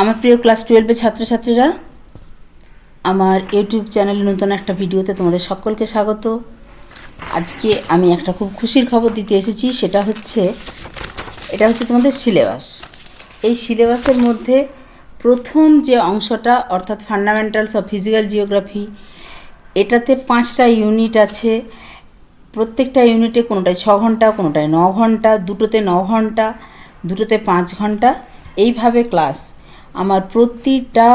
আমার প্রিয় ক্লাস টুয়েলভের ছাত্রছাত্রীরা, আমার ইউটিউব চ্যানেলে নতুন একটা ভিডিওতে তোমাদের সকলকে স্বাগত। আজকে আমি একটা খুব খুশির খবর দিতে এসেছি, সেটা হচ্ছে, এটা হচ্ছে তোমাদের সিলেবাস। এই সিলেবাসের মধ্যে প্রথম যে অংশটা, অর্থাৎ ফান্ডামেন্টালস অফ ফিজিক্যাল জিওগ্রাফি, এটাতে পাঁচটা ইউনিট আছে। প্রত্যেকটা ইউনিটে কোনোটায় ছ ঘণ্টা, কোনোটায় ন ঘণ্টা, দুটোতে ন ঘণ্টা, দুটোতে পাঁচ ঘণ্টা। এইভাবে ক্লাস। আমার প্রতিটা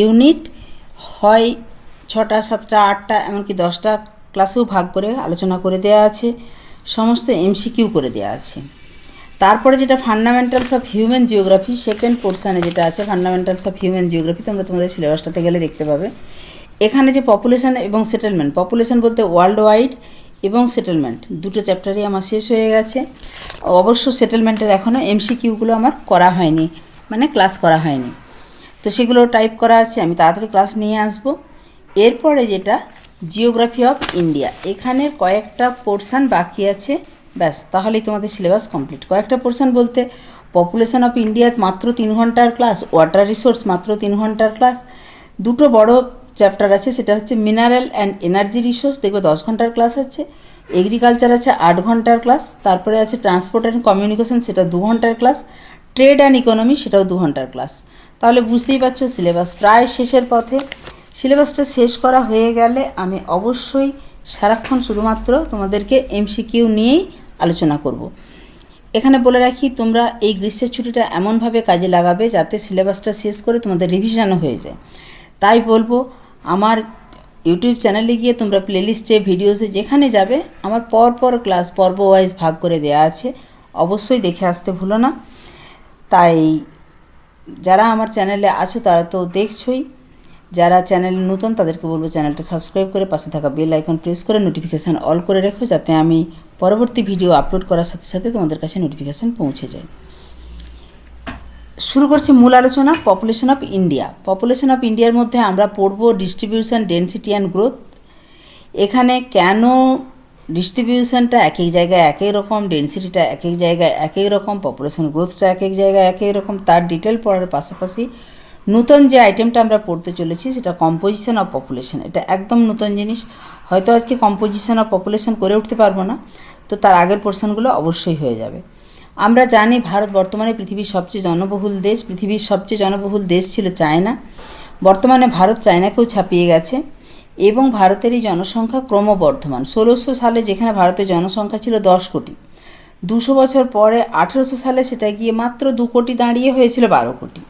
ইউনিট হয় ছটা, সাতটা, আটটা, এমনকি দশটা ক্লাসেও ভাগ করে আলোচনা করে দেওয়া আছে, সমস্ত এমসিকিউ করে দেওয়া আছে। তারপরে যেটা fundamentals of human geography second পোর্শানে যেটা আছে ফান্ডামেন্টালস অফ হিউম্যান জিওগ্রাফি তোমরা তোমাদের সিলেবাসটাতে গেলে দেখতে পাবে। এখানে যে পপুলেশন এবং সেটেলমেন্ট পপুলেশন বলতে ওয়ার্ল্ড ওয়াইড এবং সেটেলমেন্ট দুটো চ্যাপ্টারই আমার শেষ হয়ে গেছে। অবশ্য সেটেলমেন্টের এখনও এমসিকিউগুলো আমার করা হয়নি মানে ক্লাস করা হয়নি। তো সেগুলো টাইপ করা আছে, আমি তাড়াতাড়ি ক্লাস নিয়ে আসব। এরপরে যেটা জিওগ্রাফি অফ ইন্ডিয়া এখানের কয়েকটা পোর্শান বাকি আছে, ব্যাস, তাহলেই তোমাদের সিলেবাস কমপ্লিট কয়েকটা পোর্শান বলতে পপুলেশন অফ ইন্ডিয়া মাত্র তিন ঘণ্টার ক্লাস ওয়াটার রিসোর্স মাত্র তিন ঘণ্টার ক্লাস দুটো বড় চ্যাপ্টার আছে, সেটা হচ্ছে মিনারেল অ্যান্ড এনার্জি রিসোর্স দেখবে দশ ঘণ্টার ক্লাস আছে। এগ্রিকালচার আছে আট ঘণ্টার ক্লাস তারপরে আছে ট্রান্সপোর্ট অ্যান্ড কমিউনিকেশন সেটা দু ঘণ্টার ক্লাস ট্রেড অ্যান্ড ইকোনমি সেটাও দু ঘণ্টার ক্লাস। তাহলে বুঝতেই পারছ সিলেবাস প্রায় শেষের পথে। সিলেবাসটা শেষ করা হয়ে গেলে আমি অবশ্যই সারাক্ষণ শুধুমাত্র তোমাদেরকে এমসিকিউ নিয়েই আলোচনা করব। এখানে বলে রাখি, তোমরা এই গ্রীষ্মের ছুটিটা এমনভাবে কাজে লাগাবে যাতে সিলেবাসটা শেষ করে তোমাদের রিভিশনও হয়ে যায়। তাই বলব, আমার ইউটিউব চ্যানেলে গিয়ে তোমরা প্লেলিস্টে, ভিডিওসে যেখানে যাবে, আমার পর পর ক্লাস পর্ব ওয়াইজ ভাগ করে দেওয়া আছে। অবশ্যই দেখে আসতে ভুলো না। তাই যারা আমার চ্যানেলে আছো তারা তো দেখছই। যারা চ্যানেলে নতুন তাদেরকে বলব চ্যানেলটা সাবস্ক্রাইব করে পাশে থাকা বেল আইকন প্রেস করে নোটিফিকেশান অল করে রেখো যাতে আমি পরবর্তী ভিডিও আপলোড করার সাথে সাথে তোমাদের কাছে নোটিফিকেশান পৌঁছে যায়। শুরু করছি মূল আলোচনা population of India population of ইন্ডিয়ার মধ্যে আমরা পড়ব ডিস্ট্রিবিউশন ডেন্সিটি অ্যান্ড গ্রোথ এখানে কেন ডিস্ট্রিবিউশনটা এক এক জায়গায় একই রকম, ডেন্সিটিটা এক এক জায়গায় একই রকম, পপুলেশন গ্রোথটা এক এক জায়গায় একই রকম, তার ডিটেল পড়ার পাশাপাশি নতুন যে আইটেমটা আমরা পড়তে চলেছি সেটা কম্পোজিশন অফ পপুলেশন এটা একদম নতুন জিনিস। হয়তো আজকে কম্পোজিশন অফ পপুলেশন করে উঠতে পারব না, তো তার আগের পোর্শনগুলো অবশ্যই হয়ে যাবে। আমরা জানি ভারত বর্তমানে পৃথিবীর সবচেয়ে জনবহুল দেশ। পৃথিবীর সবচেয়ে জনবহুল দেশ ছিল চায়না। বর্তমানে ভারত চায়নাকেও ছাপিয়ে গেছে। এবং ভারতের এই জনসংখ্যা ক্রমবর্ধমান। ষোলোশো সালে যেখানে ভারতের জনসংখ্যা ছিল দশ কোটি। দুশো বছর পরে আঠেরোশো সালে সেটা গিয়ে মাত্র দু কোটি দাঁড়িয়ে হয়েছিল বারো কোটি।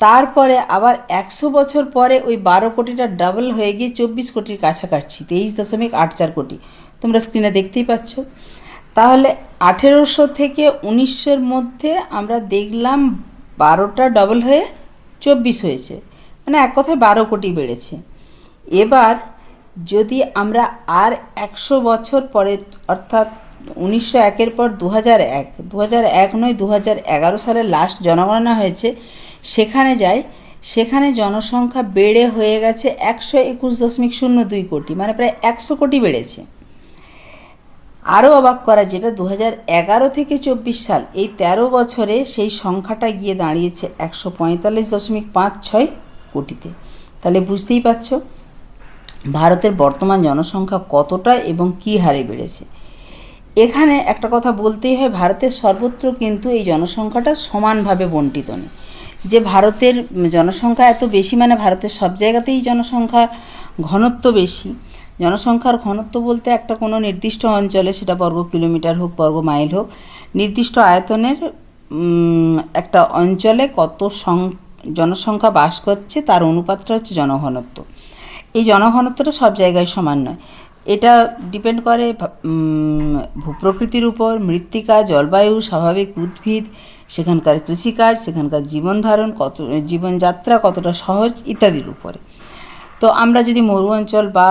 তারপরে আবার একশো বছর পরে ওই বারো কোটিটা ডাবল হয়ে গিয়ে চব্বিশ কোটির কাছাকাছি, তেইশ দশমিক আট চার কোটি। তোমরা স্ক্রিনে দেখতেই পাচ্ছ। তাহলে আঠেরোশো থেকে উনিশশোর মধ্যে আমরা দেখলাম বারোটা ডবল হয়ে চব্বিশ হয়েছে। মানে এক কথায় বারো কোটি বেড়েছে। এবার যদি আমরা আর একশো বছর পরে, অর্থাৎ উনিশশো একের পর দু হাজার এক দু হাজার এক নয় দু হাজার এগারো সালে লাস্ট জনগণনা হয়েছে, সেখানে যাই, সেখানে জনসংখ্যা বেড়ে হয়ে গেছে একশো একুশ দশমিক শূন্য দুই কোটি মানে প্রায় একশো কোটি বেড়েছে। আরও অবাক করা যেটা দু হাজার এগারো থেকে চব্বিশ সাল, এই তেরো বছরে সেই সংখ্যাটা গিয়ে দাঁড়িয়েছে একশো পঁয়তাল্লিশ দশমিক পাঁচ ছয় কোটিতে। তাহলে বুঝতেই পারছ? ভারতের বর্তমান জনসংখ্যা কতটা এবং কী হারে বেড়েছে? এখানে একটা কথা বলতেই হয়, ভারতের সর্বত্র কিন্তু এই জনসংখ্যাটা সমানভাবে বন্টিত নেই। যে ভারতের জনসংখ্যা এত বেশি মানে ভারতের সব জায়গাতেই জনসংখ্যা ঘনত্ব বেশি। জনসংখ্যার ঘনত্ব বলতে একটা কোনো নির্দিষ্ট অঞ্চলে, সেটা বর্গ কিলোমিটার হোক, বর্গ মাইল হোক, নির্দিষ্ট আয়তনের একটা অঞ্চলে কত সং, জনসংখ্যা বাস করছে, তার অনুপাতটা হচ্ছে জনঘনত্ব। এই জনঘনত্বটা সব জায়গায় সমান নয়। এটা ডিপেন্ড করে ভূপ্রকৃতির উপর, মৃত্তিকা, জলবায়ু, স্বাভাবিক উদ্ভিদ, সেখানকার কৃষিকাজ, সেখানকার জীবনধারণ কত, জীবনযাত্রা কতটা সহজ ইত্যাদির উপরে। তো আমরা যদি মরু অঞ্চল বা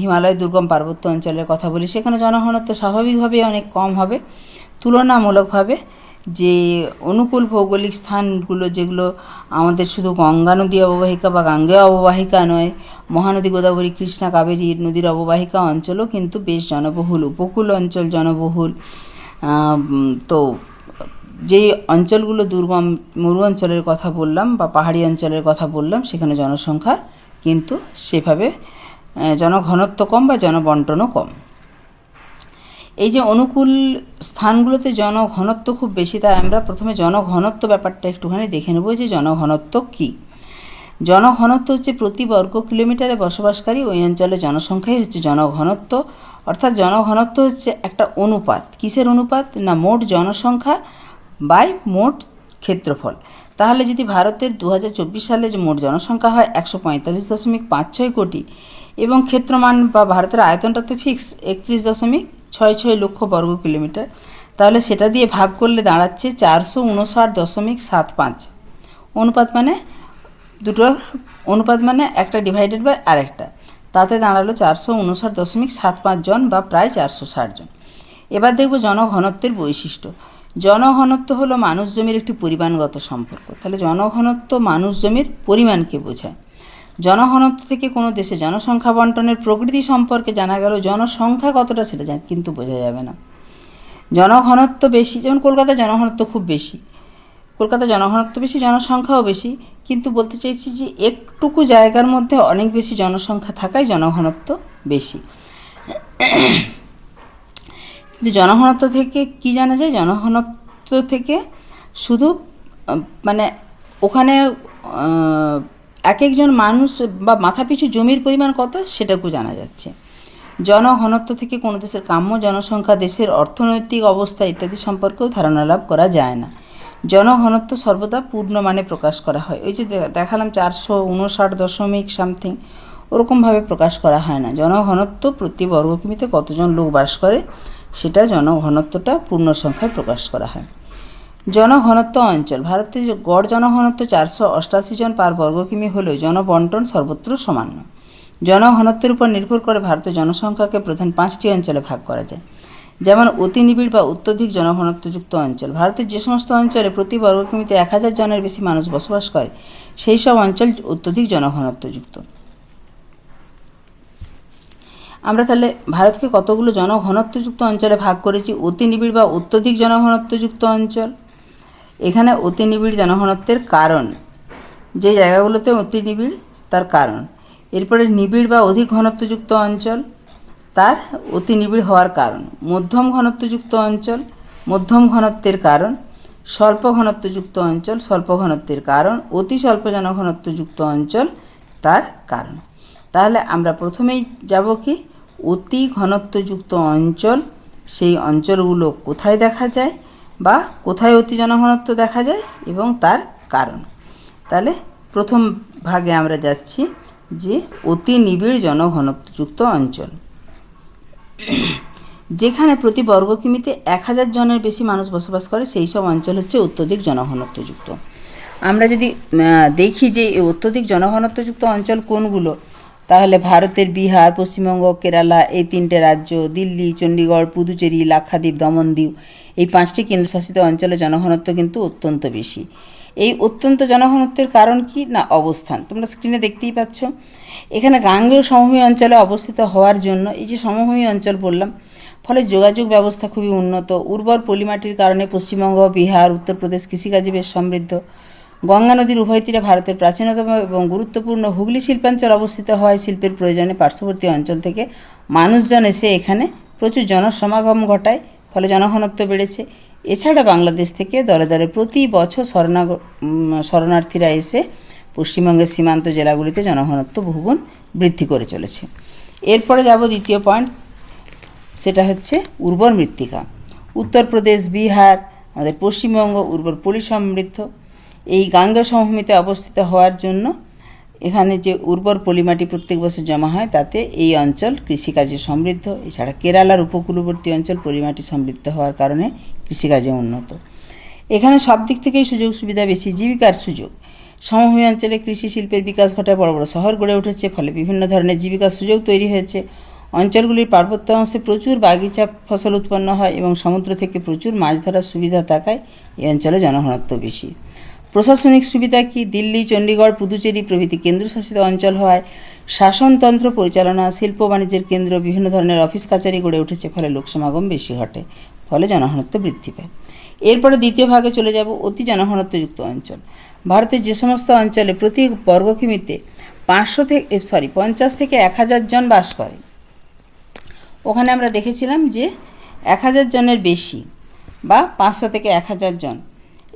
হিমালয় দুর্গম পার্বত্য অঞ্চলের কথা বলি, সেখানে জনঘনত্ব স্বাভাবিকভাবেই অনেক কম হবে। তুলনামূলকভাবে যে অনুকূল ভৌগোলিক স্থানগুলো যেগুলো আমাদের শুধু গঙ্গা নদী অববাহিকা বা গাঙ্গেয় অববাহিকা নয়, মহানদী গোদাবরী, কৃষ্ণা, কাবেরী নদীর অববাহিকা অঞ্চলও কিন্তু বেশ জনবহুল, উপকূল অঞ্চল জনবহুল। তো যেই অঞ্চলগুলো দুর্গম, মরু অঞ্চলের কথা বললাম বা পাহাড়ি অঞ্চলের কথা বললাম, সেখানে জনসংখ্যা কিন্তু সেভাবে জনঘনত্ব কম বা জনবন্টনও কম। এই যে অনুকূল স্থানগুলোতে জনঘনত্ব খুব বেশি, তাই আমরা প্রথমে জনঘনত্ব ব্যাপারটা একটুখানি দেখে নেব। যে জনঘনত্ব কী? জনঘনত্ব হচ্ছে প্রতি বর্গ কিলোমিটারে বসবাসকারী ওই অঞ্চলের জনসংখ্যাই হচ্ছে জনঘনত্ব। অর্থাৎ জনঘনত্ব হচ্ছে একটা অনুপাত। কিসের অনুপাত? না, মোট জনসংখ্যা বাই মোট ক্ষেত্রফল। তাহলে যদি ভারতের দু হাজার চব্বিশ সালে যে মোট জনসংখ্যা হয়, একশো পঁয়তাল্লিশ দশমিক পাঁচ ছয় কোটি এবং ক্ষেত্রমান বা ভারতের আয়তনটা তো ফিক্স একত্রিশ দশমিক ছয় ছয় লক্ষ বর্গ কিলোমিটার। তাহলে সেটা দিয়ে ভাগ করলে দাঁড়াচ্ছে চারশো উনষাট দশমিক সাত পাঁচ। অনুপাত মানে দুটো, অনুপাত মানে একটা ডিভাইডেড বাই আরেকটা। তাতে দাঁড়াল চারশো উনষাট দশমিক সাত পাঁচ জন বা প্রায় চারশো ষাট জন। এবার দেখব জনঘনত্বের বৈশিষ্ট্য। জনঘনত্ব হলো মানুষ জমির একটি পরিমাণগত সম্পর্ক। তাহলে জনঘনত্ব মানুষ জমির পরিমাণকে বোঝায়। জনঘনত্ব থেকে কোনো দেশে জনসংখ্যা বন্টনের প্রকৃতি সম্পর্কে জানা গেল জনসংখ্যা কতটা সেটা কিন্তু বোঝা যাবে না। জনঘনত্ব বেশি, যেমন কলকাতায় জনঘনত্ব খুব বেশি। কলকাতা জনঘনত্ব বেশি, জনসংখ্যাও বেশি। কিন্তু বলতে চাইছি যে একটুকু জায়গার মধ্যে অনেক বেশি জনসংখ্যা থাকায় জনঘনত্ব বেশি। কিন্তু জনঘনত্ব থেকে কি জানা যায়? জনঘনত্ব থেকে শুধু মানে ওখানে একজন মানুষ বা মাথাপিছু জমির পরিমাণ কত সেটাকেও জানা যাচ্ছে। জনঘনত্ব থেকে কোনো দেশের কাম্য জনসংখ্যা, দেশের অর্থনৈতিক অবস্থা ইত্যাদি সম্পর্কেও ধারণা লাভ করা যায় না। জনঘনত্ব সর্বদা পূর্ণ মানে প্রকাশ করা হয়। ওই যে দেখালাম চারশো উনষাট দশমিক সামথিং, ওরকমভাবে প্রকাশ করা হয় না। জনঘনত্ব প্রতি বর্গ কিমিতে কতজন লোক বাস করে, সেটা জনঘনত্বটা পূর্ণ সংখ্যায় প্রকাশ করা হয়। জনঘনত্ব অঞ্চল। ভারতে যে গড় জনঘনত্ব চারশো অষ্টাশি জন পার বর্গ কিমি হলেও জনবন্টন সর্বত্র সমান। জনঘনত্বের উপর নির্ভর করে ভারতের জনসংখ্যাকে প্রধান পাঁচটি অঞ্চলে ভাগ করা যায়। যেমন অতি নিবিড় বা অত্যধিক জনঘনত্বযুক্ত অঞ্চল। ভারতের যে সমস্ত অঞ্চলে প্রতি বর্গ কিমিতে এক হাজার জনের বেশি মানুষ বসবাস করে, সেই সব অঞ্চল অত্যধিক জনঘনত্বযুক্ত। আমরা তাহলে ভারতকে কতগুলো জনঘনত্বযুক্ত অঞ্চলে ভাগ করেছি? অতি নিবিড় বা অত্যধিক জনঘনত্বযুক্ত অঞ্চল? এখানে অতি নিবিড় জনঘনত্বের কারণ। যে জায়গাগুলোতে অতি নিবিড়, তার কারণ। এরপরে নিবিড় বা অধিক ঘনত্বযুক্ত অঞ্চল, তার অতি নিবিড় হওয়ার কারণ। মধ্যম ঘনত্বযুক্ত অঞ্চল, মধ্যম ঘনত্বের কারণ। স্বল্প ঘনত্বযুক্ত অঞ্চল, স্বল্প ঘনত্বের কারণ। অতি স্বল্প জনঘনত্বযুক্ত অঞ্চল, তার কারণ। তাহলে আমরা প্রথমেই যাব কি? অতি ঘনত্বযুক্ত অঞ্চল, সেই অঞ্চলগুলো কোথায় দেখা যায়? বা কোথায় অতি জনঘনত্ব দেখা যায় এবং তার কারণ। তাহলে প্রথম ভাগে আমরা যাচ্ছি যে অতি নিবিড় জনঘনত্বযুক্ত অঞ্চল। যেখানে প্রতি বর্গ কিমিতে এক হাজার জনের বেশি মানুষ বসবাস করে, সেই সব অঞ্চল হচ্ছে অত্যধিক জনঘনত্বযুক্ত। আমরা যদি দেখি যে অত্যধিক জনঘনত্বযুক্ত অঞ্চল কোনগুলো তাহলে ভারতের বিহার, পশ্চিমবঙ্গ, কেরালা, এই তিনটে রাজ্য, দিল্লি, চণ্ডীগড়, পুদুচেরি, লাক্ষাদ্বীপ দমনদ্বীপ এই পাঁচটি কেন্দ্রশাসিত অঞ্চলে জনঘনত্ব কিন্তু অত্যন্ত বেশি। এই অত্যন্ত জনঘনত্বের কারণ কি না অবস্থান? তোমরা স্ক্রিনে দেখতেই পাচ্ছ। এখানে গাঙ্গেয় সমভূমি অঞ্চলে অবস্থিত হওয়ার জন্য এই যে সমভূমি অঞ্চল বললাম, ফলে যোগাযোগ ব্যবস্থা খুবই উন্নত। উর্বর পলিমাটির কারণে পশ্চিমবঙ্গ, বিহার, উত্তরপ্রদেশ কৃষিকাজে বেশ সমৃদ্ধ। গঙ্গা নদীর উভয় তীরে ভারতের প্রাচীনতম এবং গুরুত্বপূর্ণ হুগলি শিল্পাঞ্চল অবস্থিত হওয়ায় শিল্পের প্রয়োজনে পার্শ্ববর্তী অঞ্চল থেকে মানুষজন এসে এখানে প্রচুর জনসমাগম ঘটায়, ফলে জনঘনত্ব বেড়েছে। এছাড়া বাংলাদেশ থেকে দলে দলে প্রতি বছর শরণাগ শরণার্থীরা এসে পশ্চিমবঙ্গের সীমান্ত জেলাগুলিতে জনঘনত্ব বহুগুণ বৃদ্ধি করে চলেছে। এরপরে যাব দ্বিতীয় পয়েন্ট, সেটা হচ্ছে উর্বর মৃত্তিকা। উত্তরপ্রদেশ, বিহার, আমাদের পশ্চিমবঙ্গ, উর্বর পলি সমৃদ্ধ। এই গাঙ্গা সমভূমিতে অবস্থিত হওয়ার জন্য এখানে যে উর্বর পলিমাটি প্রত্যেক বছর জমা হয়, তাতে এই অঞ্চল কৃষিকাজে সমৃদ্ধ। এছাড়া কেরালার উপকূলবর্তী অঞ্চল পলিমাটি সমৃদ্ধ হওয়ার কারণে কৃষিকাজে উন্নত। এখানে সব দিক থেকেই সুযোগ সুবিধা বেশি, জীবিকার সুযোগ। সমভূমি অঞ্চলে কৃষি শিল্পের বিকাশ ঘটায় বড় বড় শহর গড়ে উঠেছে, ফলে বিভিন্ন ধরনের জীবিকার সুযোগ তৈরি হয়েছে। অঞ্চলগুলির পার্বত্য অংশে প্রচুর বাগিচা ফসল উৎপন্ন হয় এবং সমুদ্র থেকে প্রচুর মাছ ধরার সুবিধা থাকায় এই অঞ্চলে জনঘনত্ব বেশি। প্রশাসনিক সুবিধা কি? দিল্লি, চণ্ডীগড়, পুদুচেরি প্রভৃতি কেন্দ্রশাসিত অঞ্চল হওয়ায় শাসনতন্ত্র পরিচালনা, শিল্প বাণিজ্যের কেন্দ্র, বিভিন্ন ধরনের অফিস কাচারি গড়ে উঠেছে, ফলে লোক সমাগম বেশি ঘটে, ফলে জনঘনত্ব বৃদ্ধি পায়। এরপরে দ্বিতীয় ভাগে চলে যাব, অতি জনঘনত্বযুক্ত অঞ্চল। ভারতের যে সমস্ত অঞ্চলে প্রতি বর্গ কিমিতে পাঁচশো থেকে সরি পঞ্চাশ থেকে এক হাজার জন বাস করে। ওখানে আমরা দেখেছিলাম যে এক হাজার জনের বেশি বা পাঁচশো থেকে এক হাজার জন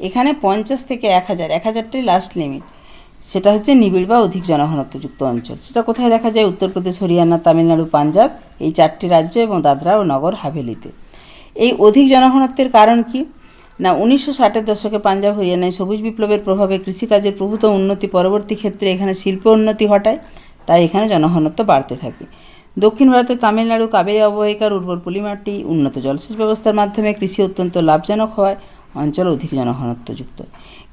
এখানে পঞ্চাশ থেকে এক হাজার, এক হাজারটাই লাস্ট লিমিট সেটা হচ্ছে নিবিড় বা অধিক জনঘনত্বযুক্ত অঞ্চল। সেটা কোথায় দেখা যায়? উত্তরপ্রদেশ হরিয়ানা, তামিলনাড়ু, পাঞ্জাব, এই চারটি রাজ্য এবং দাদরা ও নগর হাভেলিতে। এই অধিক জনঘনত্বের কারণ কি? না, উনিশশো ষাটের দশকে পাঞ্জাব, হরিয়ানায় সবুজ বিপ্লবের প্রভাবে কৃষিকাজের প্রভূত উন্নতি পরবর্তী ক্ষেত্রে এখানে শিল্প উন্নতি ঘটায়, তাই এখানে জনঘনত্ব বাড়তে থাকে। দক্ষিণ ভারতের তামিলনাড়ু, কাবেরী অববাহিকার উর্বর পলিমাটি উন্নত জলসেচ ব্যবস্থার মাধ্যমে কৃষি অত্যন্ত লাভজনক হওয়ায় অঞ্চল অধিক জনঘনত্বযুক্ত।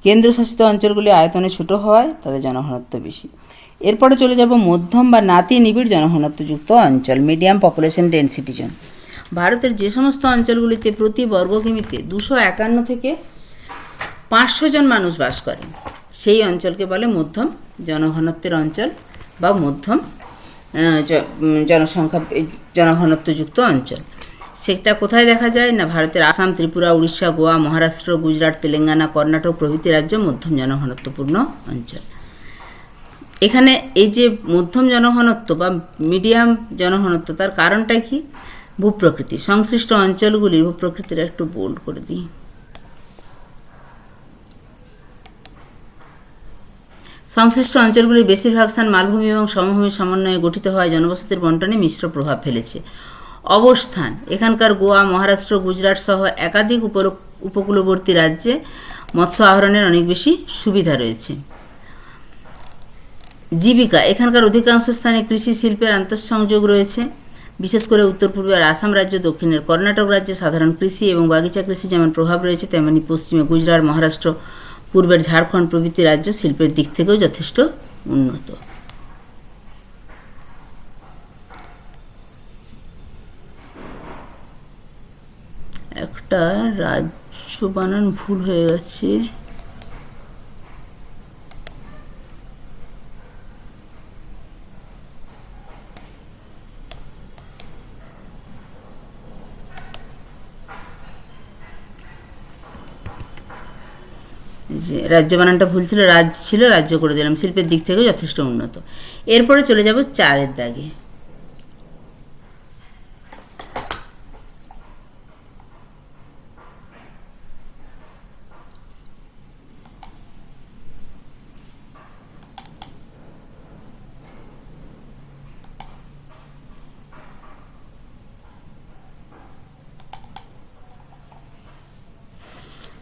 কেন্দ্রশাসিত অঞ্চলগুলি আয়তনে ছোট হওয়ায় তাদের জনঘনত্ব বেশি। এরপরে চলে যাব মধ্যম বা নাতি নিবিড় জনঘনত্বযুক্ত অঞ্চল মিডিয়াম পপুলেশন ডেনসিটি জোন ভারতের যে সমস্ত অঞ্চলগুলিতে প্রতি বর্গ কিমিতে দুশো একান্ন থেকে পাঁচশো জন মানুষ বাস করে, সেই অঞ্চলকে বলে মধ্যম জনঘনত্বের অঞ্চল বা মধ্যম জনসংখ্যা জনঘনত্বযুক্ত অঞ্চল। সেটা কোথায় দেখা যায়? না ভারতের আসাম, ত্রিপুরা, উড়িষ্যা, গোয়া, মহারাষ্ট্র, গুজরাট, তেলেঙ্গানা, কর্ণাটক প্রভৃতি রাজ্য মধ্যম জনঘনত্বপূর্ণ অঞ্চল। এখানে এই যে মধ্যম জনঘনত্ব বা মিডিয়াম জনঘনত্ব, তার কারণটা কি? ভূপ্রকৃতি। সংশ্লিষ্ট অঞ্চলগুলির ভূপ্রকৃতির একটু বোল্ড করে দিই। সংশ্লিষ্ট অঞ্চলগুলির বেশিরভাগ স্থান মালভূমি এবং সমভূমির সমন্বয়ে গঠিত হওয়ায় জনবসতির বন্টনে মিশ্র প্রভাব ফেলেছে। অবস্থান। এখানকার গোয়া, মহারাষ্ট্র, গুজরাট সহ একাধিক উপকূলবর্তী রাজ্যে মৎস্য আহরণের অনেক বেশি সুবিধা রয়েছে। জীবিকা, এখানকার অধিকাংশ স্থানে কৃষি শিল্পের আন্তঃসংযোগ রয়েছে। বিশেষ করে উত্তর পূর্বের আসাম রাজ্য, দক্ষিণের কর্ণাটক রাজ্যে সাধারণ কৃষি এবং বাগিচা কৃষি যেমন প্রভাব রয়েছে, তেমনি পশ্চিমে গুজরাট, মহারাষ্ট্র, পূর্বের ঝাড়খণ্ড প্রভৃতি রাজ্য শিল্পের দিক থেকেও যথেষ্ট উন্নত। একটা রাজ্য বানান ভুল হয়ে গেছে। যে রাজ্য বানানটা ভুল ছিল, রাজ্য ছিল, রাজ্য করে দিলাম। শিল্পের দিক থেকেও যথেষ্ট উন্নত। এরপরে চলে যাব চারের দাগে।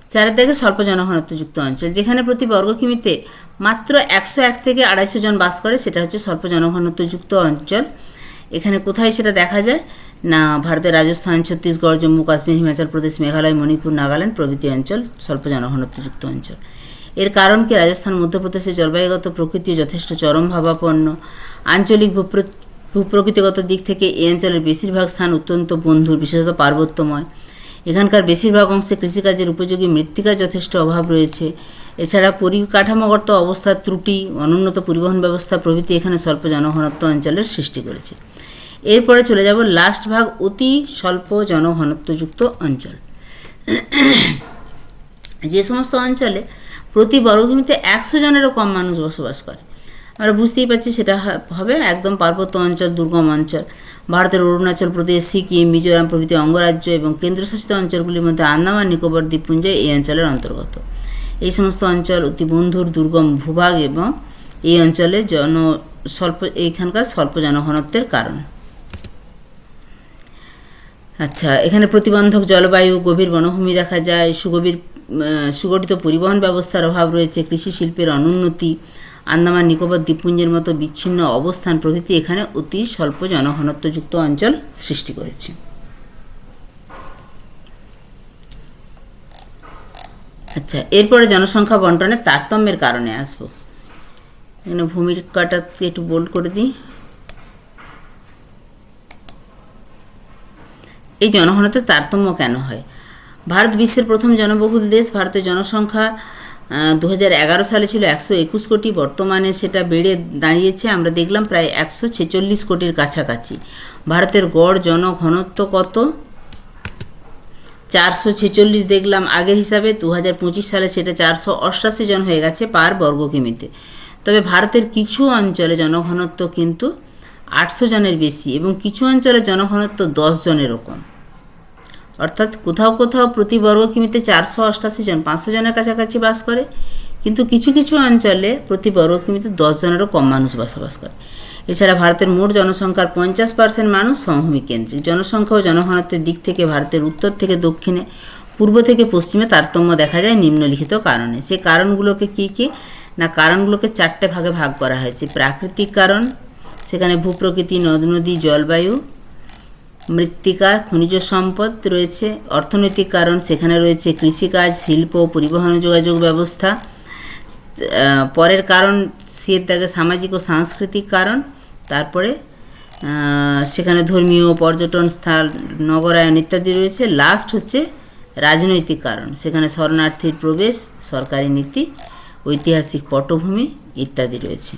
চারের দাগে স্বল্প জনঘনত্বযুক্ত অঞ্চল, যেখানে প্রতি বর্গ কিমিতে মাত্র একশো এক থেকে আড়াইশো জন বাস করে, সেটা হচ্ছে স্বল্প জনঘনত্বযুক্ত অঞ্চল। এখানে কোথায় সেটা দেখা যায়? না, ভারতের রাজস্থান, ছত্তিশগড়, জম্মু, কাশ্মীর, হিমাচল প্রদেশ, মেঘালয়, মণিপুর, নাগাল্যান্ড প্রভৃতি অঞ্চল স্বল্প জনঘনত্বযুক্ত অঞ্চল। এর কারণ কি? রাজস্থান মধ্যপ্রদেশের জলবায়ুগত প্রকৃতি যথেষ্ট চরম ভাবাপন্ন। আঞ্চলিক ভূপ্র- ভূপ্রকৃতিগত দিক থেকে এই অঞ্চলের বেশিরভাগ স্থান অত্যন্ত বন্ধুর, বিশেষত পার্বত্যময়। এখানকার বেশিরভাগ অংশে কৃষিকাজের উপযোগী মৃত্তিকার যথেষ্ট অভাব রয়েছে। এছাড়া পরিকাঠামোগত অবস্থার ত্রুটি, অনুন্নত পরিবহন ব্যবস্থা প্রভৃতি এখানে স্বল্প জনঘনত্ব অঞ্চলের সৃষ্টি করেছে। এরপরে চলে যাব লাস্ট ভাগ, অতি স্বল্প জনঘনত্বযুক্ত অঞ্চল। যে সমস্ত অঞ্চলে প্রতি বর্গকিমিতে একশো জনেরও কম মানুষ বসবাস করে। আমরা বুঝতেই পারছি সেটা হবে একদম পার্বত্য অঞ্চল, দুর্গম অঞ্চল। ভারতের অরুণাচল প্রদেশ, সিকিম, মিজোরাম প্রভৃতি অঙ্গরাজ্য এবং কেন্দ্রশাসিত অঞ্চলগুলির মধ্যে আন্দামান, নিকোবর, দ্বীপপুঞ্জ এই অঞ্চলের অন্তর্গত। এই সমস্ত অঞ্চল অতি বন্ধুর, দুর্গম, ভূভাগ এবং এই অঞ্চলে জন স্বল্প, এইখানকার স্বল্প জনঘনত্বের কারণ। আচ্ছা এখানে প্রতিবন্ধক জলবায়ু, গভীর বনভূমি দেখা যায়, সুগভীর সুগঠিত পরিবহন ব্যবস্থার অভাব রয়েছে কৃষি শিল্পের অনুন্নতি আন্দামান, নিকোবর দ্বীপপুঞ্জের মতো বিচ্ছিন্ন অবস্থান প্রভৃতি এখানে অতি স্বল্প জনঘনত্বযুক্ত অঞ্চল সৃষ্টি করেছে। আচ্ছা এরপরে জনসংখ্যা বন্টনের তারতম্যের কারণে আসব। এখানে ভূমিকাটাকে একটু বোল্ড করে দিই। এই জনঘনত্বের তারতম্য কেন হয়? ভারত বিশ্বের প্রথম জনবহুল দেশ, ভারতের জনসংখ্যা দু সালে ছিল একশো একুশ কোটি। বর্তমানে সেটা বেড়ে দাঁড়িয়েছে, আমরা দেখলাম প্রায় একশো ছেচল্লিশ কোটির কাছাকাছি। ভারতের গড়, জনঘনত্ব কত? চারশো ছেচল্লিশ দেখলাম আগের হিসাবে দু হাজার পঁচিশ সালে সেটা চারশো অষ্টাশি জন হয়ে গেছে পার বর্গ কিমিতে। তবে ভারতের কিছু অঞ্চলে জনঘনত্ব কিন্তু আটশো জনের বেশি এবং কিছু অঞ্চলে জনঘনত্ব দশ জনেরও কম। অর্থাৎ কোথাও কোথাও প্রতি বর্গ কিমিতে চারশো অষ্টাশি জন, পাঁচশো জনের কাছাকাছি বাস করে। কিন্তু কিছু কিছু অঞ্চলে প্রতি বর্গ কিমিতে দশ জনেরও কম মানুষ বসবাস করে। এছাড়া ভারতের মোট জনসংখ্যার পঞ্চাশ পার্সেন্ট মানুষ সমভূমি কেন্দ্রিক। জনসংখ্যা ও জনঘনত্বের দিক থেকে ভারতের উত্তর থেকে দক্ষিণে, পূর্ব থেকে পশ্চিমে তারতম্য দেখা যায় নিম্নলিখিত কারণে। সেই কারণগুলোকে কী কী? না, কারণগুলোকে চারটে ভাগে ভাগ করা হয়েছে। প্রাকৃতিক কারণ, সেখানে ভূপ্রকৃতি, নদ, নদী, জলবায়ু মৃত্তিকা, খনিজ সম্পদ রয়েছে, অর্থনৈতিক কারণ সেখানে রয়েছে কৃষিকাজ, শিল্প, পরিবহন, যোগাযোগ ব্যবস্থা। পরের কারণ সে দাগে সামাজিক ও সাংস্কৃতিক কারণ। তারপরে সেখানে ধর্মীয় পর্যটন স্থান নগরায়ন ইত্যাদি রয়েছে। লাস্ট হচ্ছে রাজনৈতিক কারণ। সেখানে শরণার্থীর প্রবেশ, সরকারি নীতি, ঐতিহাসিক পটভূমি ইত্যাদি রয়েছে।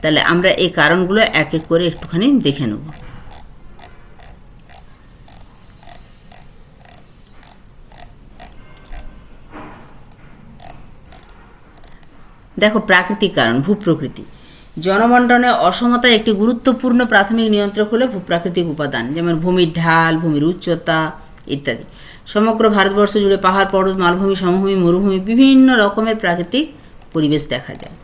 তাহলে আমরা এই কারণগুলো এক এক করে একটুখানি দেখে নেব। দেখো প্রাকৃতিক কারণ, ভূপ্রকৃতি। জনবন্টনে অসমতার একটি গুরুত্বপূর্ণ প্রাথমিক নিয়ন্ত্রক হলো ভূপ্রাকৃতিক উপাদান, যেমন ভূমির ঢাল, ভূমির উচ্চতা ইত্যাদি। সমগ্র ভারতবর্ষ জুড়ে পাহাড়, পর্বত, মালভূমি, সমভূমি, মরুভূমি বিভিন্ন রকমের প্রাকৃতিক পরিবেশ দেখা যায়।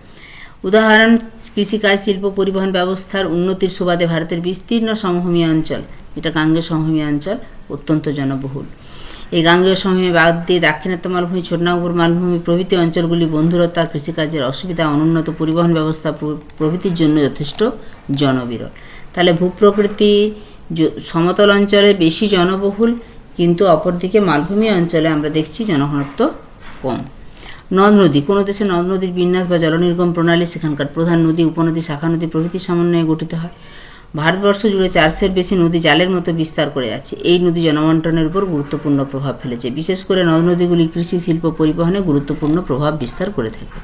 উদাহরণ, কৃষিকাজ, শিল্প পরিবহন ব্যবস্থার উন্নতির সুবাদে ভারতের বিস্তীর্ণ সমভূমি অঞ্চল, যেটা গাঙ্গে সমভূমি অঞ্চল, অত্যন্ত জনবহুল। এই গাঙ্গেয় সমভূমি বাদ দিয়ে দাক্ষিণাত্য মালভূমি, ছোটনাগপুর মালভূমি প্রভৃতি অঞ্চলগুলি বন্ধুরতা কৃষিকাজের অসুবিধা, অনুন্নত পরিবহন ব্যবস্থা প্রভৃতির জন্য যথেষ্ট জনবিরল। তাহলে ভূপ্রকৃতি সমতল অঞ্চলে বেশি জনবহুল, কিন্তু অপরদিকে মালভূমি অঞ্চলে আমরা দেখছি জনঘনত্ব কম। নদ নদী, কোনো দেশে নদ নদীর বিন্যাস বা জলনির্গম প্রণালী সেখানকার প্রধান নদী, উপনদী, শাখা নদী প্রভৃতির সমন্বয়ে গঠিত হয়। ভারতবর্ষ জুড়ে চারশের বেশি নদী জালের মতো বিস্তার করে আছে। এই নদী জনবন্টনের উপর গুরুত্বপূর্ণ প্রভাব ফেলেছে। বিশেষ করে নদ নদীগুলি কৃষি, শিল্প, পরিবহনে গুরুত্বপূর্ণ প্রভাব বিস্তার করে থাকে।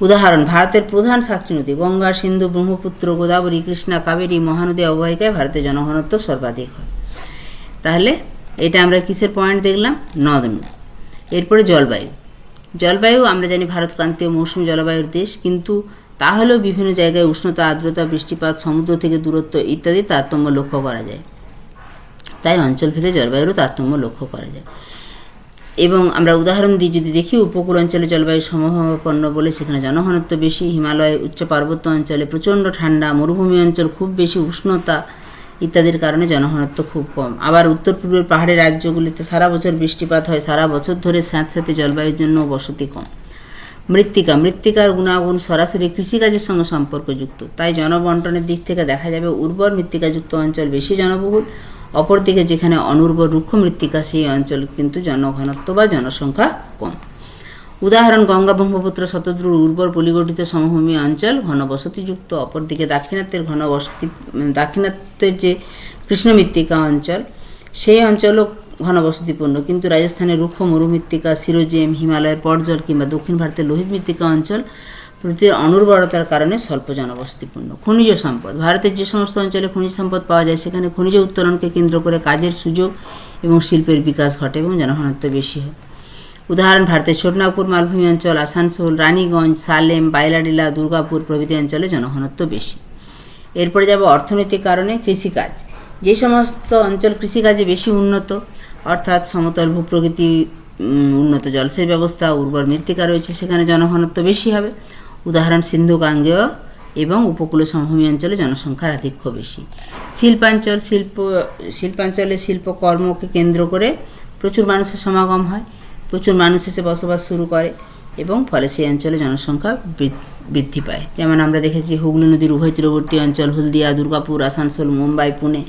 উদাহরণ, ভারতের প্রধান সাতটি নদী, গঙ্গা, সিন্ধু, ব্রহ্মপুত্র, গোদাবরী, কৃষ্ণা, কাবেরী, মহানদী অববাহিকায় ভারতের জনঘনত্ব সর্বাধিক হয়। তাহলে এটা আমরা কিসের পয়েন্ট দেখলাম? নদ নদী এরপরে জলবায়ু। জলবায়ু, আমরা জানি ভারত ক্রান্তীয় মৌসুমী জলবায়ুর দেশ, কিন্তু তাহলেও বিভিন্ন জায়গায় উষ্ণতা, আর্দ্রতা, বৃষ্টিপাত, সমুদ্র থেকে দূরত্ব ইত্যাদি তারতম্য লক্ষ্য করা যায়। তাই অঞ্চলভেদে জলবায়ুরও তারতম্য লক্ষ্য করা যায়। এবং আমরা উদাহরণ দিই, যদি দেখি উপকূল অঞ্চলে জলবায়ু সমভাবাপন্ন বলে সেখানে জনঘনত্ব বেশি, হিমালয়, উচ্চ পার্বত্য অঞ্চলে প্রচণ্ড ঠান্ডা, মরুভূমি অঞ্চল খুব বেশি উষ্ণতা ইত্যাদির কারণে জনঘনত্ব খুব কম। আবার উত্তর পূর্বের পাহাড়ি রাজ্যগুলিতে সারা বছর বৃষ্টিপাত হয়, সারা বছর ধরে স্যাঁতস্যাঁতে জলবায়ুর জন্য বসতি কম। মৃত্তিকা। মৃত্তিকার গুণাগুণ সরাসরি কৃষিকাজের সঙ্গে সম্পর্কযুক্ত। তাই জনবন্টনের দিক থেকে দেখা যাবে উর্বর মৃত্তিকাযুক্ত অঞ্চল বেশি জনবহুল, অপরদিকে যেখানে অনুর্বর রুক্ষ মৃত্তিকা, সেই অঞ্চল কিন্তু জনঘনত্ব বা জনসংখ্যা কম। উদাহরণ, গঙ্গা ব্রহ্মপুত্র শতদ্রুর উর্বর পলিগঠিত সমভূমি অঞ্চল ঘনবসতিযুক্ত, অপরদিকে দাক্ষিণাত্যের ঘনবসতি দাক্ষিণাত্যের যে কৃষ্ণ মৃত্তিকা অঞ্চল, সেই অঞ্চলও ঘনবসতিপূর্ণ। কিন্তু রাজস্থানের রুক্ষ, মরুমৃত্তিকা, সিরোজেম, হিমালয়ের পর্জল কিংবা দক্ষিণ ভারতের লোহিত মৃত্তিকা অঞ্চল প্রতি অনুর্বরতার কারণে স্বল্প জনবসতিপূর্ণ। খনিজ সম্পদ। ভারতের যে সমস্ত অঞ্চলে খনিজ সম্পদ পাওয়া যায়, সেখানে খনিজ উত্তোলনকে কেন্দ্র করে কাজের সুযোগ এবং শিল্পের বিকাশ ঘটে এবং জনঘনত্ব বেশি হয়। উদাহরণ, ভারতের ছোটনাগপুর, মালভূমি অঞ্চল, আসানসোল, রানীগঞ্জ, সালেম, বাইলাডিলা, দুর্গাপুর প্রভৃতি অঞ্চলে জনঘনত্ব বেশি। এরপরে যাব অর্থনৈতিক কারণে কৃষিকাজ। যে সমস্ত অঞ্চল কৃষিকাজে বেশি উন্নত অর্থাৎ সমতল ভূপ্রকৃতি উন্নত জলসেচ ব্যবস্থা, উর্বর মৃত্তিকা রয়েছে, সেখানে জনঘনত্ব বেশি হবে। উদাহরণ, সিন্ধু গাঙ্গেয় এবং উপকূলীয় সমভূমি অঞ্চলে জনসংখ্যার আধিক্য বেশি। শিল্পাঞ্চল, শিল্প শিল্পাঞ্চলে শিল্পকর্মকে কেন্দ্র করে প্রচুর মানুষের সমাগম হয়, প্রচুর মানুষ এসে বসবাস শুরু করে এবং ফলে সেই অঞ্চলে জনসংখ্যা বৃদ্ধি পায়। যেমন আমরা দেখেছি হুগলি নদীর উভয় তীরবর্তী অঞ্চল, হলদিয়া, দুর্গাপুর, আসানসোল, মুম্বাই, পুনে,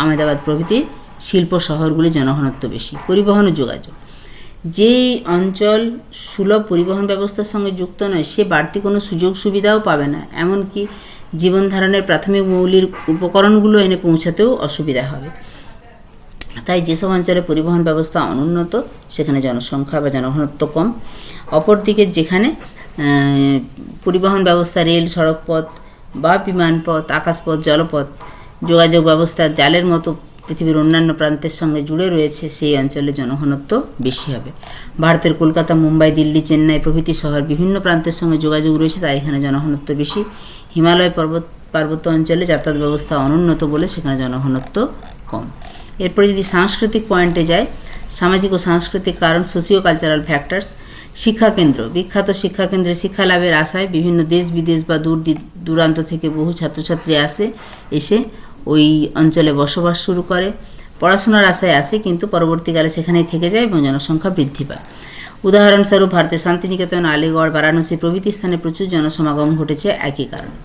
আহমেদাবাদ প্রভৃতি শিল্প শহরগুলি জনঘনত্ব বেশি পরিবহন ও যোগাযোগ। যেই অঞ্চল সুলভ পরিবহন ব্যবস্থার সঙ্গে যুক্ত নয়, সে বাড়তি কোনো সুযোগ সুবিধাও পাবে না। এমনকি জীবন ধারণের প্রাথমিক মৌলিক উপকরণগুলো এনে পৌঁছাতেও অসুবিধা হবে। তাই যেসব অঞ্চলে পরিবহন ব্যবস্থা অনুন্নত, সেখানে জনসংখ্যা বা জনঘনত্ব কম। অপরদিকে যেখানে পরিবহন ব্যবস্থা, রেল, সড়কপথ বা বিমানপথ, আকাশপথ, জলপথ, যোগাযোগ ব্যবস্থা, জালের মতো পৃথিবীর অন্যান্য প্রান্তের সঙ্গে জুড়ে রয়েছে সেই অঞ্চলে জনঘনত্ব বেশি হবে। ভারতের কলকাতা, মুম্বাই, দিল্লি, চেন্নাই প্রভৃতি শহর বিভিন্ন প্রান্তের সঙ্গে যোগাযোগ রয়েছে, তাই এখানে জনঘনত্ব বেশি। হিমালয় পর্বত পার্বত্য অঞ্চলে যাতায়াত ব্যবস্থা অনুন্নত বলে সেখানে জনঘনত্ব কম। এরপরে যদি সাংস্কৃতিক পয়েন্টে যায় সামাজিক ও সাংস্কৃতিক কারণ সোশিও কালচারাল ফ্যাক্টরস শিক্ষাকেন্দ্র। বিখ্যাত শিক্ষাকেন্দ্রে শিক্ষা লাভের আশায় বিভিন্ন দেশ বিদেশ বা দূর দূরান্ত থেকে বহু ছাত্রছাত্রী আসে, এসে ওই অঞ্চলে বসবাস শুরু করে। পড়াশোনার আশায় আসে কিন্তু পরবর্তীকালে সেখানেই থেকে যায় এবং জনসংখ্যা বৃদ্ধি পায়। উদাহরণস্বরূপ ভারতের শান্তিনিকেতন, আলিগড়, বারাণসী প্রভৃতি স্থানে প্রচুর জনসমাগম ঘটেছে একই কারণে।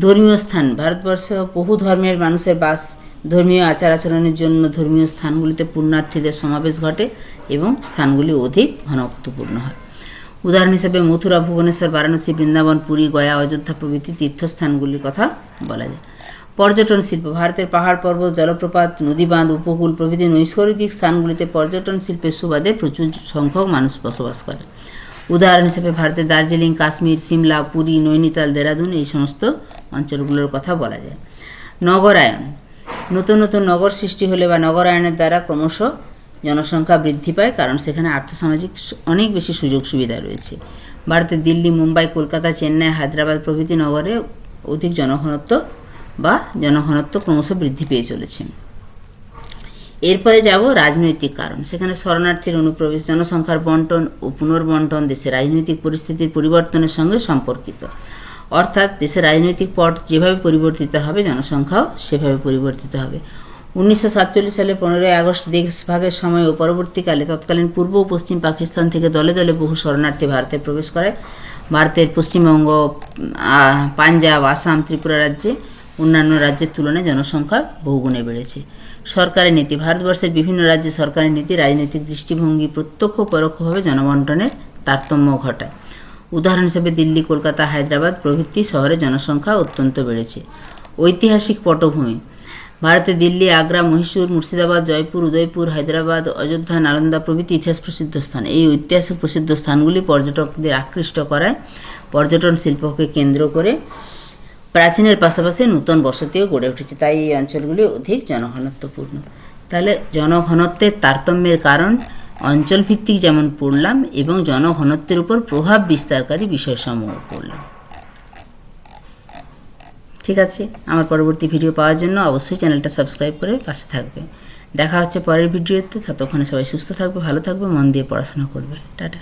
ধর্মীয় স্থান, ভারতবর্ষে বহু ধর্মের মানুষের বাস, ধর্মীয় আচার আচরণের জন্য ধর্মীয় স্থানগুলিতে পুণ্যার্থীদের সমাবেশ ঘটে এবং স্থানগুলি অধিক ঘনত্বপূর্ণ হয়। উদাহরণ হিসেবে মথুরা, ভুবনেশ্বর, বারাণসী, বৃন্দাবন, পুরী, গয়া, অযোধ্যা প্রভৃতি তীর্থস্থানগুলির কথা বলা যায়। পর্যটন শিল্প, ভারতের পাহাড় পর্বত, জলপ্রপাত, নদীবাঁধ, উপকূল প্রভৃতি নৈসর্গিক স্থানগুলিতে পর্যটন শিল্পের সুবাদে প্রচুর সংখ্যক মানুষ বসবাস করে। উদাহরণ হিসেবে ভারতের দার্জিলিং, কাশ্মীর, সিমলা, পুরী, নৈনিতাল, দেরাদুন এই সমস্ত অঞ্চলগুলোর কথা বলা যায়। নগরায়ন, নতুন নতুন নগর সৃষ্টি হলে বা নগরায়নের দ্বারা ক্রমশ জনসংখ্যা বৃদ্ধি পায়, কারণ সেখানে আর্থসামাজিক অনেক বেশি সুযোগ সুবিধা রয়েছে। ভারতের দিল্লি, মুম্বাই, কলকাতা, চেন্নাই, হায়দ্রাবাদ প্রভৃতি নগরে অধিক জনঘনত্ব বা জনঘনত্ব ক্রমশ বৃদ্ধি পেয়ে চলেছে। এরপরে যাব রাজনৈতিক কারণ। সেখানে শরণার্থীর অনুপ্রবেশ, জনসংখ্যার বন্টন ও পুনর্বন্টন দেশের রাজনৈতিক পরিস্থিতির পরিবর্তনের সঙ্গে সম্পর্কিত। অর্থাৎ দেশের রাজনৈতিক পট যেভাবে পরিবর্তিত হবে, জনসংখ্যাও সেভাবে পরিবর্তিত হবে। উনিশশো সাতচল্লিশ সালে পনেরোই আগস্ট দেশভাগের সময় ও পরবর্তীকালে তৎকালীন পূর্ব ও পশ্চিম পাকিস্তান থেকে দলে দলে বহু শরণার্থী ভারতে প্রবেশ করে। ভারতের পশ্চিমবঙ্গ পাঞ্জাব, আসাম, ত্রিপুরা রাজ্যে অন্যান্য রাজ্যের তুলনায় জনসংখ্যা বহুগুণে বেড়েছে। সরকারের নীতি, ভারতবর্ষের বিভিন্ন রাজ্যে সরকারের নীতি, রাজনৈতিক দৃষ্টিভঙ্গি প্রত্যক্ষ পরোক্ষভাবে জনবন্টনের তারতম্য ঘটায়। উদাহরণ হিসেবে দিল্লি, কলকাতা, হায়দ্রাবাদ প্রভৃতি শহরে জনসংখ্যা অত্যন্ত বেড়েছে। ঐতিহাসিক পটভূমি, ভারতে দিল্লি, আগ্রা, মহীশূর, মুর্শিদাবাদ, জয়পুর, উদয়পুর, হায়দ্রাবাদ, অযোধ্যা, নালন্দা প্রভৃতি ইতিহাস প্রসিদ্ধ স্থান। এই ঐতিহাসিক প্রসিদ্ধ স্থানগুলি পর্যটকদের আকৃষ্ট করায়। পর্যটন শিল্পকে কেন্দ্র করে প্রাচীনের পাশাপাশি নূতন বসতিও গড়ে উঠেছে। তাই এই অঞ্চলগুলি অধিক জনঘনত্বপূর্ণ। তাহলে জনঘনত্বের তারতম্যের কারণ, অঞ্চলভিত্তিক যেমন পড়লাম এবং জনঘনত্বের উপর প্রভাব বিস্তারকারী বিষয়সমূহ পড়লাম। ঠিক আছে, আমার পরবর্তী ভিডিও পাওয়ার জন্য অবশ্যই চ্যানেলটা সাবস্ক্রাইব করে পাশে থাকবে। দেখা হচ্ছে পরের ভিডিওতে, ততক্ষণে সবাই সুস্থ থাকবে, ভালো থাকবে, মন দিয়ে পড়াশোনা করবে। টাটা।